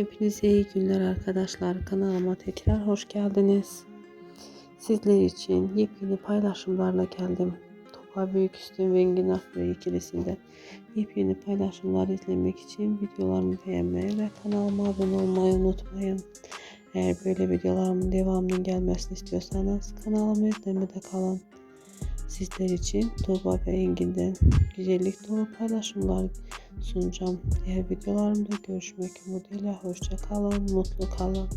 Hepinize iyi günler arkadaşlar. Kanalıma tekrar hoş geldiniz. Sizler için yepyeni paylaşımlarla geldim. Topa Büyüküstün ve Engin Akbey ikilisinde yepyeni paylaşımlar izlemek için videolarımı beğenmeyi ve kanalıma abone olmayı unutmayın. Eğer böyle videolarımın devamının gelmesini istiyorsanız kanalımı izlemede kalın. Sizler için Tuğba ve Engin'den güzellik dolu paylaşımlar sunacağım. Diğer videolarımda görüşmek umuduyla hoşça kalın, mutlu kalın.